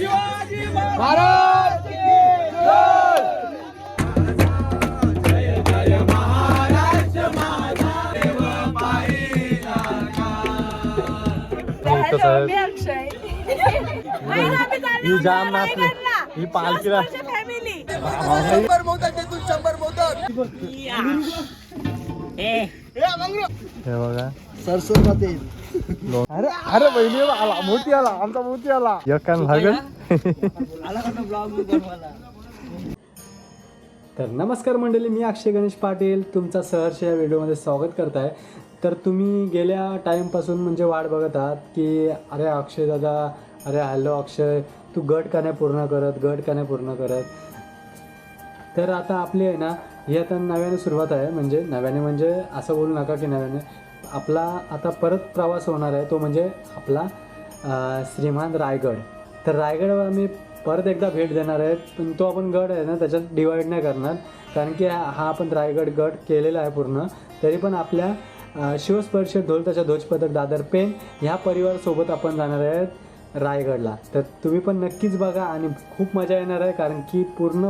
शिवाजी महाराज? मी अक्षय. ही जाम नाचली. ही पालखीला. शंभर मोदक देतो शंभर मोदक. हे बघा. सरस्वती लो- अरे अरे बहिणी आला मोठी आला आमचा मोठी आला. एक कान लागेल. तर नमस्कार मंडळी मी अक्षय गणेश पाटील. तुमचा सहर्ष या व्हिडिओमध्ये स्वागत करत आहे तर तुम्ही गेल्या टाईमपासून म्हणजे वाट बघत आहात की अरे अक्षय दादा अरे हॅलो अक्षय तू गट का नाही पूर्ण करत गट का नाही पूर्ण करत? तर आता आपली आहे ना ही आता नव्याने सुरुवात आहे. म्हणजे नव्याने म्हणजे असं बोलू नका की नव्याने. आपला आता परत प्रवास होणार आहे तो म्हणजे आपला श्रीमान रायगड. तर रायगडवर आम्ही परत एकदा भेट देणार आहे पण तो आपण गड आहे ना त्याच्यात डिवाईड नाही करणार. कारण की हा आपण रायगड गड केलेला आहे पूर्ण. तरी पण आपल्या शिवस्पर्श ढोल त्याच्या ध्वजपथक दादर पेन ह्या परिवारासोबत आपण जाणार आहेत रायगडला. तर तुम्ही पण नक्कीच बघा आणि खूप मजा येणार आहे कारण की पूर्ण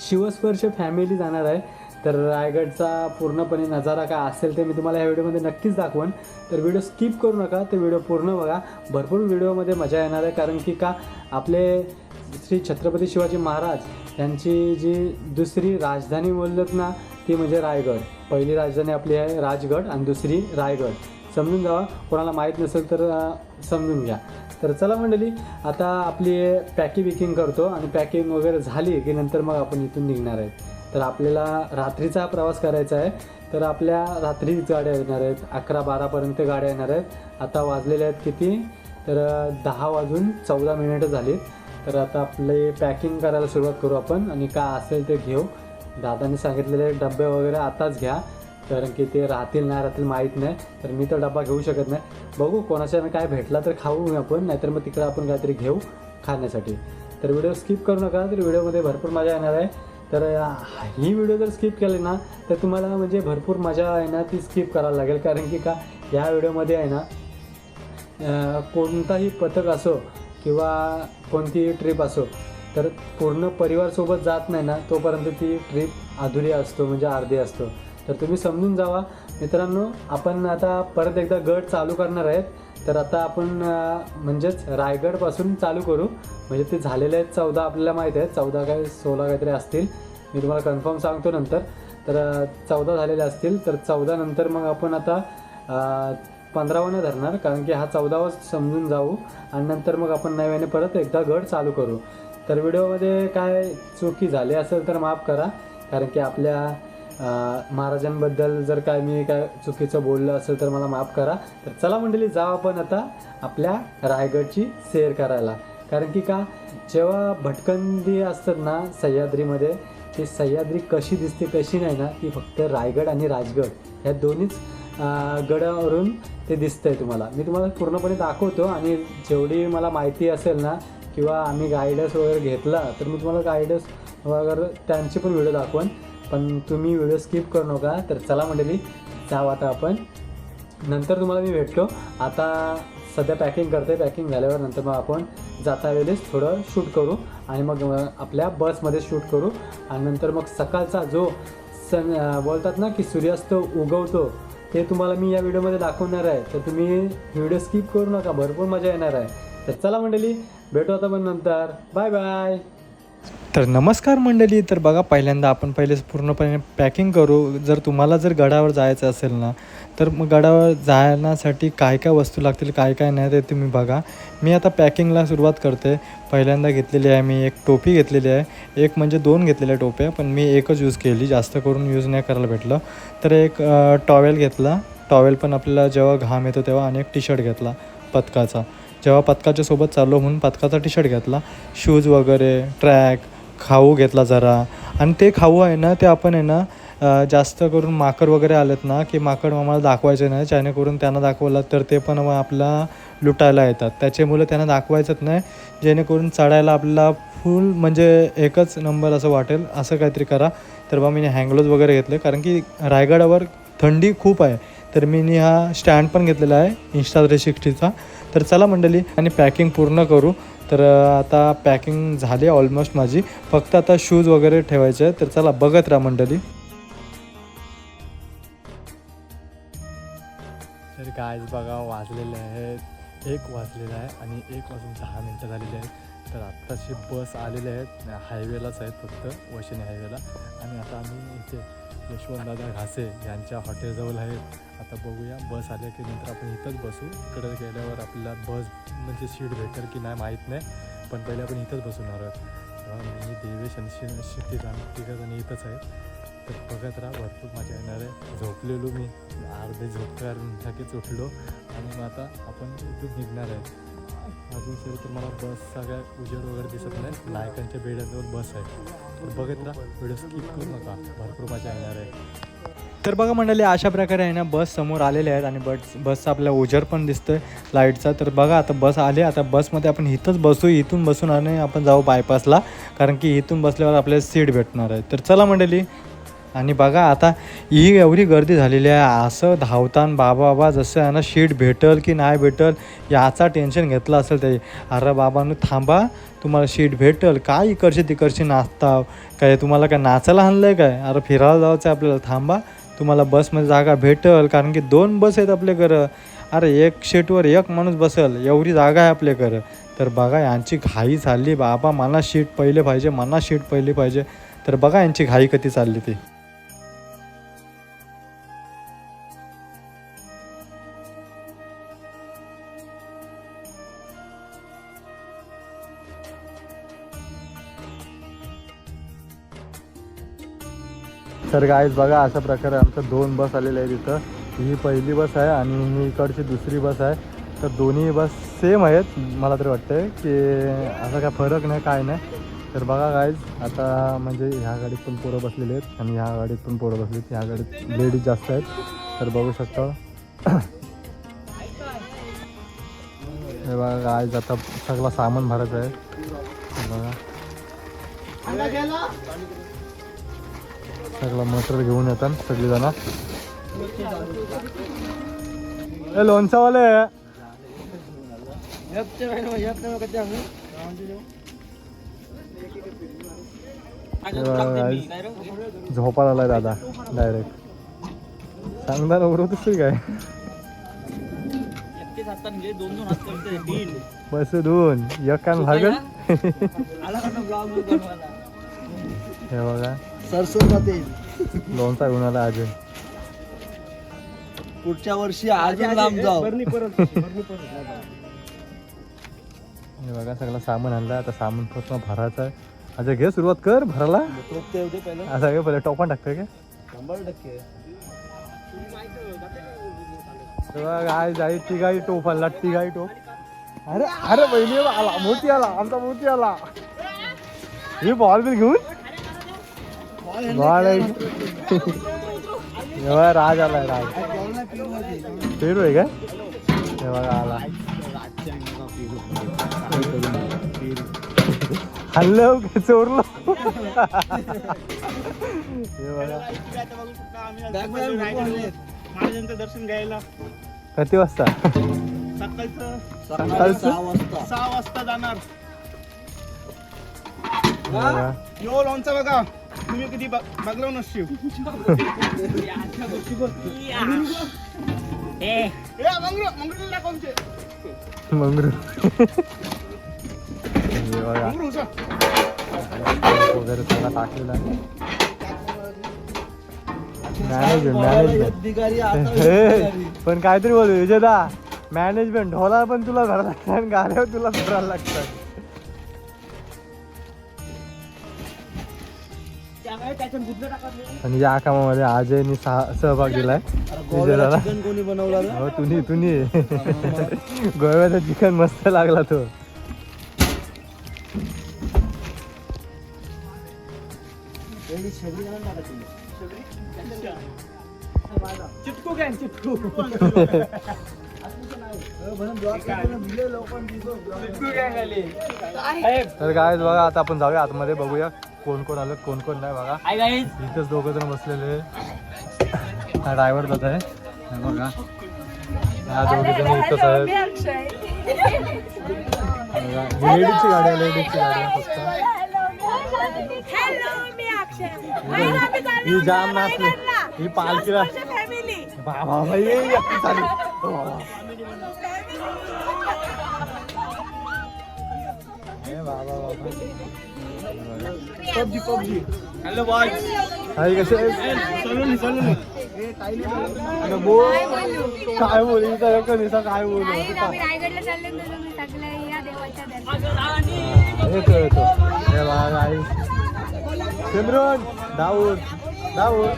शिवस्पर्श फॅमिली जाणार आहे. तर रायगडचा पूर्णपणे नजारा काय असेल ते मी तुम्हाला या व्हिडिओमध्ये नक्कीच दाखवन. तर व्हिडिओ स्किप करू नका ते व्हिडिओ पूर्ण बघा. भरपूर व्हिडिओमध्ये मजा येणार आहे कारण की का आपले श्री छत्रपती शिवाजी महाराज यांची जी दुसरी राजधानी बोलत ना ती म्हणजे रायगड. पहिली राजधानी आपली आहे राजगड आणि दुसरी रायगड. समजून जावा कोणाला माहीत नसेल तर समजून घ्या. तर चला मंडळी आता आपली पॅकिंग विकिंग करतो आणि पॅकिंग वगैरे झाली की नंतर मग आपण इथून निघणार आहे तर आपल्याला रात्रीचा प्रवास करायचा आहे. तर आपल्या रात्रीच गाड्या येणार आहेत. अकरा बारापर्यंत गाड्या येणार आहेत. आता वाजलेल्या आहेत किती? तर दहा वाजून चौदा मिनिटं झाली. तर आता आपले पॅकिंग करायला सुरुवात करू आपण. आणि काय असेल ते घेऊ. दादाने सांगितलेले डबे वगैरे आताच घ्या. कारण की ते राहतील नाही राहतील माहीत नाही. तर मी तर डबा घेऊ शकत नाही. बघू कोणाच्या काय भेटला तर खाऊ आपण. नाहीतर मग तिकडे आपण काहीतरी घेऊ खाण्यासाठी. तर व्हिडिओ स्किप करू नका. तर व्हिडिओमध्ये भरपूर मजा येणार आहे. तर ही व्हिडिओ जर स्किप केली ना तर तुम्हाला म्हणजे भरपूर मजा आहे ना ती स्किप करायला लागेल. कारण की का ह्या व्हिडिओमध्ये आहे ना कोणताही पथक असो किंवा कोणतीही ट्रिप असो तर पूर्ण परिवारसोबत जात नाही ना तोपर्यंत ती ट्रिप अधुरी असतो म्हणजे अर्धी असतो. तर तुम्ही समजून जावा. मित्रांनो आपण आता परत एकदा गट चालू करणार आहेत. तर आता आपण म्हणजेच रायगडपासून चालू करू. म्हणजे ते झालेले आहेत चौदा आपल्याला माहीत आहे. चौदा काय सोळा काहीतरी असतील. मी तुम्हाला कन्फर्म सांगतो नंतर. तर चौदा झालेले असतील. तर चौदा नंतर मग आपण आता अं, पंधरावाने धरणार. कारण की हा चौदावाच समजून जाऊ. आणि नंतर मग आपण नव्याने परत एकदा गड चालू करू. तर व्हिडिओमध्ये काय चुकी झाली असेल तर माफ करा. कारण की आपल्या महाराजांबद्दल जर काय मी काय चुकीचं बोललं असेल तर मला माफ करा. तर चला मंडळी जाऊ आपण आता आपल्या रायगडची सैर करायला. कारण की का जेव्हा भटकंदी असतात ना सह्याद्रीमध्ये ती सह्याद्री कशी दिसते कशी नाही ना ती फक्त रायगड आणि राजगड ह्या दोन्हीच गडावरून ते दिसतंय तुम्हाला. मी तुम्हाला पूर्णपणे दाखवतो आणि जेवढी मला माहिती असेल ना किंवा आम्ही गायडन्स वगैरे घेतला तर मी तुम्हाला गायडन्स वगैरे त्यांची पण व्हिडिओ दाखवून. पण तुम्ही व्हिडिओ स्किप करू नका. तर चला मंडळी जाऊ आता आपण. नंतर तुम्हाला मी भेटतो. आता सध्या पॅकिंग करते पॅकिंग झाल्यावर नंतर मग आपण जाता वेळेस थोडं शूट करू आणि मग आपल्या बसमध्ये शूट करू. आणि नंतर मग सकाळचा जो सन बोलतात ना की सूर्यास्त उगवतो ते तुम्हाला मी या व्हिडिओमध्ये दाखवणार आहे. तर तुम्ही व्हिडिओ स्किप करू नका. भरपूर मजा येणार आहे. तर चला मंडळी भेटू आता पण नंतर. बाय बाय तर नमस्कार मंडळी तर बघा पहिल्यांदा आपण पहिले पूर्णपणे पॅकिंग करू. जर तुम्हाला जर गडावर जायचं असेल ना तर मग गडावर जाण्यासाठी काय काय वस्तू लागतील काय काय नाही ते तुम्ही बघा. मी आता पॅकिंगला सुरुवात करते. पहिल्यांदा घेतलेली आहे मी एक टोपी घेतलेली आहे. एक म्हणजे दोन घेतलेल्या टोप्या पण मी एकच यूज केली. जास्त करून यूज नाही करायला भेटलं. तर एक टॉवेल घेतला. टॉवेल पण आपल्याला जेव्हा घाम येतो तेव्हा आणि एक टी शर्ट घेतला पथकाचा जेव्हा पथकाच्या सोबत चाललो म्हणून पथकाचा टी शर्ट घेतला. शूज वगैरे ट्रॅक खाऊ घेतला जरा. आणि ते खाऊ आहे ना ते आपण आहे ना जास्त करून माकड वगैरे आलेत ना की माकड आम्हाला दाखवायचे नाही. जेणेकरून त्यांना दाखवलं तर ते पण मग आपला लुटायला येतात. त्याच्यामुळे त्यांना दाखवायचंच नाही. जेणेकरून चढायला आपल्याला फुल म्हणजे एकच नंबर असं वाटेल. असं काहीतरी करा. तर बा मी हँगलोज वगैरे घेतले. कारण की रायगडावर थंडी खूप आहे. तर मी हा स्टँड पण घेतलेला आहे इंस्टा थ्री सिक्स्टीचा तर चला मंडळी आणि पॅकिंग पूर्ण करू. तर आता पॅकिंग झाली ऑलमोस्ट माझी. फक्त आता शूज वगैरे ठेवायचे आहे तर चला बघत राहा मंडळी. तर गायज बघा वाजलेले आहेत. एक वाजलेला आहे आणि एक वाजून दहा मिनटं झालेली आहेत. तर आत्ताची बस आलेली आहेत हायवेलाच आहेत फक्त वशिनी हायवेला. आणि आता आम्ही इथे यशवंतदादा घासे यांच्या हॉटेलजवळ आहे. आता बघूया बस आल्या की नंतर आपण इथंच बसू. इकडे गेल्यावर आपल्याला बस म्हणजे सीट भेटेल की नाही माहीत नाही. पण पहिले आपण इथंच बसणार आहोत. मी देवेश आणि शि शिट्टीत आम्ही इथंच आहेत. तर बघत राहा भरपूर मजा येणार आहे. झोपलेलो मी. अर्धे झोपकार लगेच उठलो आणि मग आता आपण इथून निघणार आहे. अजून सर तर मला बस सगळ्या उजेड वगैरे दिसत नाही नायकांच्या बेड्यांजवळ बस आहे. तर बघत राहा व्हिडिओ स्किप करू नका. भरपूर मजा येणार आहे. तर बघा मंडळी अशा प्रकारे आहे ना बस समोर आलेले आहेत आणि बस बसचा आपल्या उजर पण दिसतोय लाईटचा. तर बघा आता बस आली. आता बसमध्ये आपण इथंच बसू इथून बसून आणि आपण जाऊ बायपासला कारण की इथून बसल्यावर आपल्याला सीट भेटणार आहे. तर चला मंडळी आणि बघा आता ही एवढी गर्दी झालेली आहे. असं धावतान बाबा बाबा जसं आहे ना शीट भेटल की नाही भेटल याचा टेन्शन घेतलं असेल ते अरे बाबांनो थांबा तुम्हाला शीट भेटल. काय इकडची तिकडचे नाचता काय तुम्हाला काय नाचायला आणलं आहे काय? अरे फिरायला जायचं आहे आपल्याला थांबा. तुम्हाला बसमध्ये जागा भेटल कारण की दोन बस आहेत आपल्याकडं. अरे एक शीटवर एक माणूस बसल एवढी जागा आहे आपल्याकडं. तर बघा यांची घाई चालली. बाबा मला शीट पहिले पाहिजे मला शीट पहिली पाहिजे. तर बघा यांची घाई कधी चालली ती. तर गाईज बघा अशा प्रकारे आमचं दोन बस आलेल्या आहेत इथं. ही पहिली बस आहे आणि ही इकडची दुसरी बस आहे. तर दोन्ही बस सेम आहेत मला तरी वाटतं की असा काय फरक नाही काय नाही. तर बघा गाईज आता म्हणजे ह्या गाडीत पण पोरं बसलेले आहेत आणि ह्या गाडीत पण पोरं बसलेत. आहेत ह्या गाडीत लेडीज जास्त आहेत. तर बघू शकता. हे बघा गाईज आता सगळं सामान भरायचं आहे. बघा. सगळं मटेरियल घेऊन येतात ए लोणचावाले हे guys, झोपायला आलाय दादा डायरेक्ट सांगता ना बरोबर तसं काय? बस दोन एक कान भागल हे बघा. सरसो मध्ये लोणचा घेऊन आला अजून. पुढच्या वर्षी अजून लांब जाऊ. हे बघा सगळं सामान आणलं. आता सामान पूर्ण भरायचं आहे. अच्छा घे सुरुवात कर भरायला. असं काय पहिले? टोपण टाकतोय का? शंभर टक्के. गाय जाई ती गाई टोप आला ती गाई टोप. अरे अरे बहिणी आला मोठी आला आमचा मोठी आला. हे बॉल बिल घेऊन? बॉल एवढा राज आलाय राज पेरू आहे का? हे बघा आला. हल्लो का चोरलो. हे दर्शन घ्यायला किती वाजता? सकाळचं सकाळी सहा वाजता. सहा वाजता जाणार. हे. यो लोणचा बघा. तुम्ही कधी बघ- बघलो नसशील मंगरू. वगैरे सगळा टाकलेला मॅनेजमेंट मॅनेजमेंट पण काहीतरी बोलू विजयदा मॅनेजमेंट ढोला पण तुला भरायला लागतात आणि गाड्यावर तुला भरायला लागतात. आणि या कामामध्ये अजयनी सहा सहभाग दिलाय. कोणी बनवलं? हो तुनी गोव्याचा चिकन मस्त लागला तो. चिटकू घ्या चिटकू चिटकू घ्या खाली? तर काय बघा आता आपण जाऊया. आतमध्ये बघूया. कोण कोण आलं कोण कोण नाही बघा. इथंच दोघं जण बसलेले हा ड्रायव्हर जात आहे. हे बघा. हा दोघे जण इथंच आहेत. ही लेडीजची गाडी आहे लेडीजची गाडी आहे फक्त. ही जाम नाचली. ही पालखीला- बाबा. ए बाबा बाबा. PUBG PUBG. हॅलो बॉय आई कसे काय बोल? इथं का निसा काय बोल? नाही आम्ही रायगडला चाललो होतो तुम्ही सगळे या देवाच्या दर्शनाला. येतो येतो हे बघा आई. सिमरन दाऊद. दाऊद.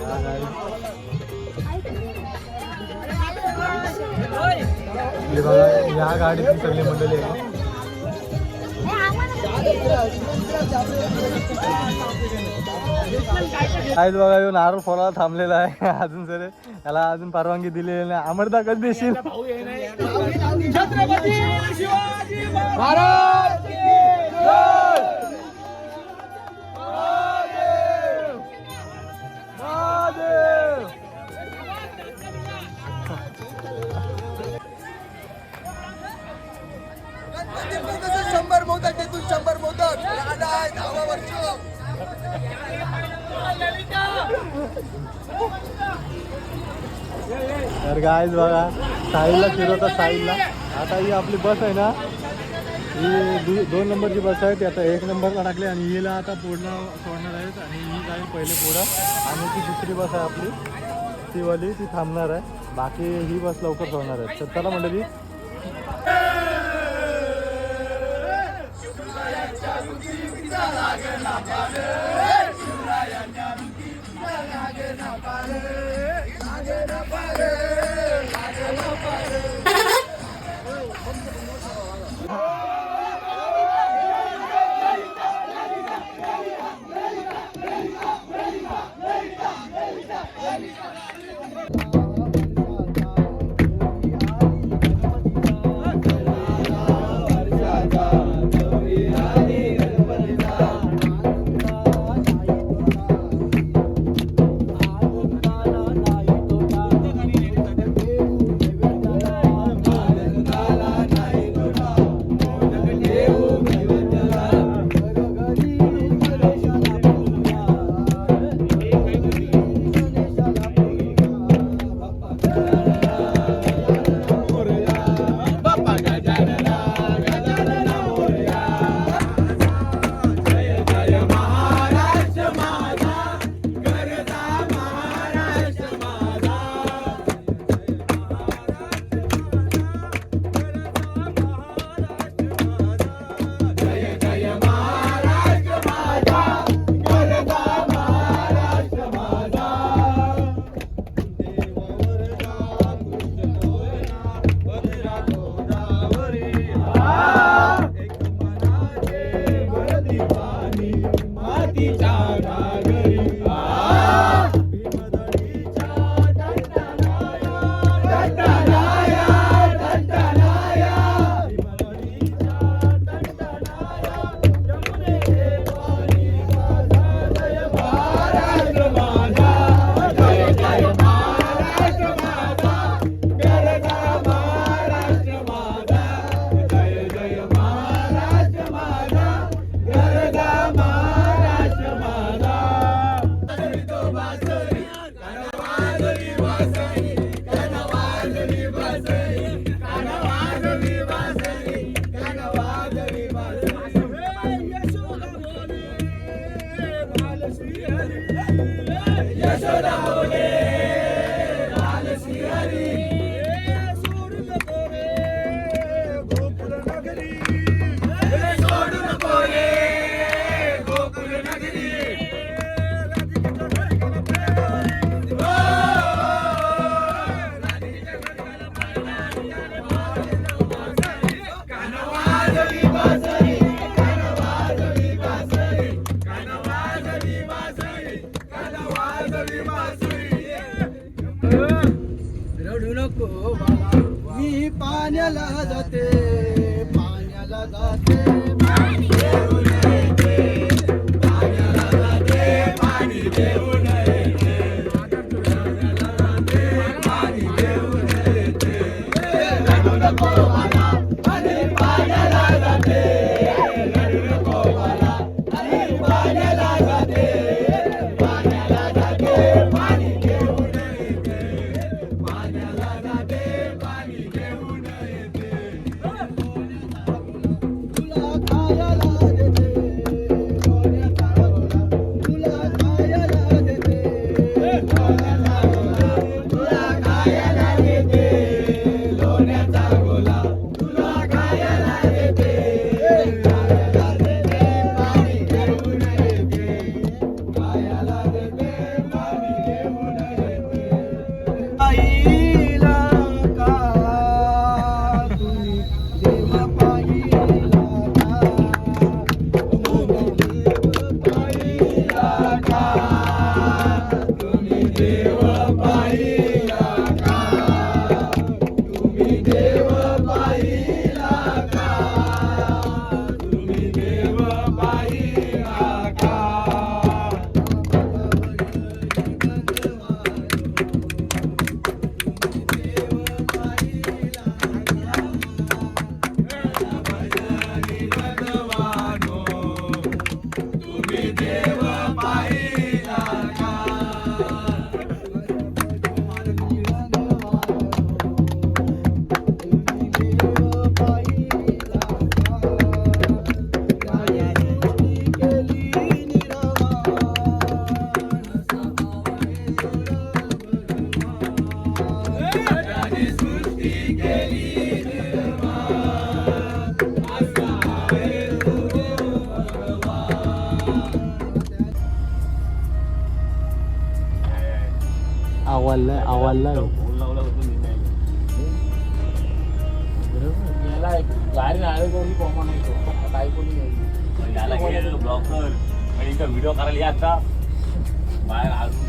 हा. हे बघा या गाडीतली सगळी मंडळी आहे. काहीच बघा येऊन नारळ फोराला थांबलेला आहे. अजून सर याला अजून परवानगी दिलेली नाही. अमरदा कधी देशील? भारत मोदक शंभर मोदक. आहे दहावा वर्ष. तर गायच बघा साहिलला फिरवता साहिलला. आता ही आपली बस आहे ना? ही दोन नंबरची बस आहे. ती आता एक नंबरला टाकली आणि हिला आता पुढला सोडणार आहेत. आणि ही जाईल पहिले पुढं. आणि ती दुसरी बस आहे आपली. ती वाली ती थांबणार आहे. बाकी ही बस लवकर सोडणार आहे तर चला मंडळी. உயிர் விட்டதாக நாம் Jai Ram. रडू पाण्याला जाते व्हिडिओ करायला आता. बाहेर अजून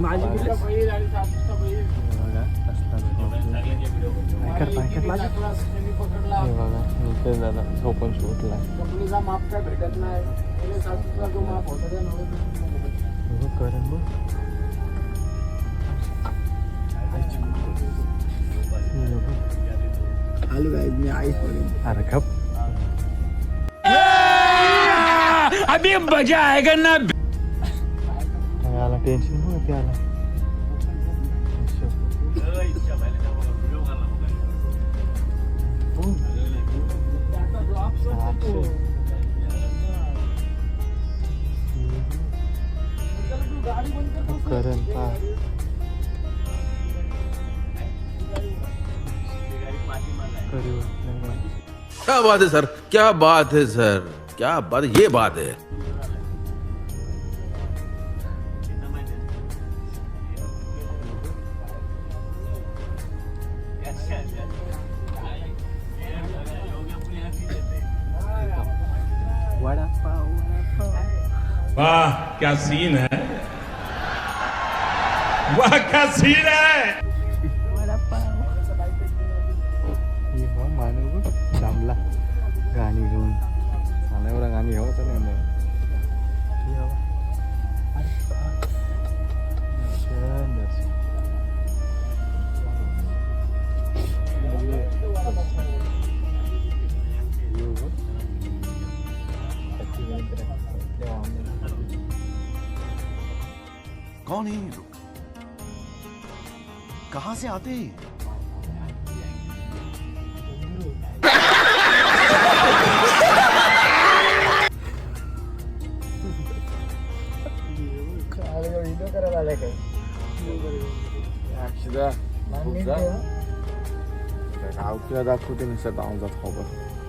माझी मित्र पहिली आणि सातचा पहिली. झोपून सुटला कंपनीचा माप काय भेटत नाही. पहिले सातचा जो माप होता त्या नव्वदचा करण बघ. आलो काय मी पर्यंत अरे खप. अभी मजा आएगा ना. टेन्शन होते आला करण पा क्या बात है सर? क्या बात है सर? क्या बात ये बात है। वाह क्या सीन है? वाह क्या सीन है? कौन है ये लोग कहां से आते हैं गावच्या दाखवते मी सर गावचा खबर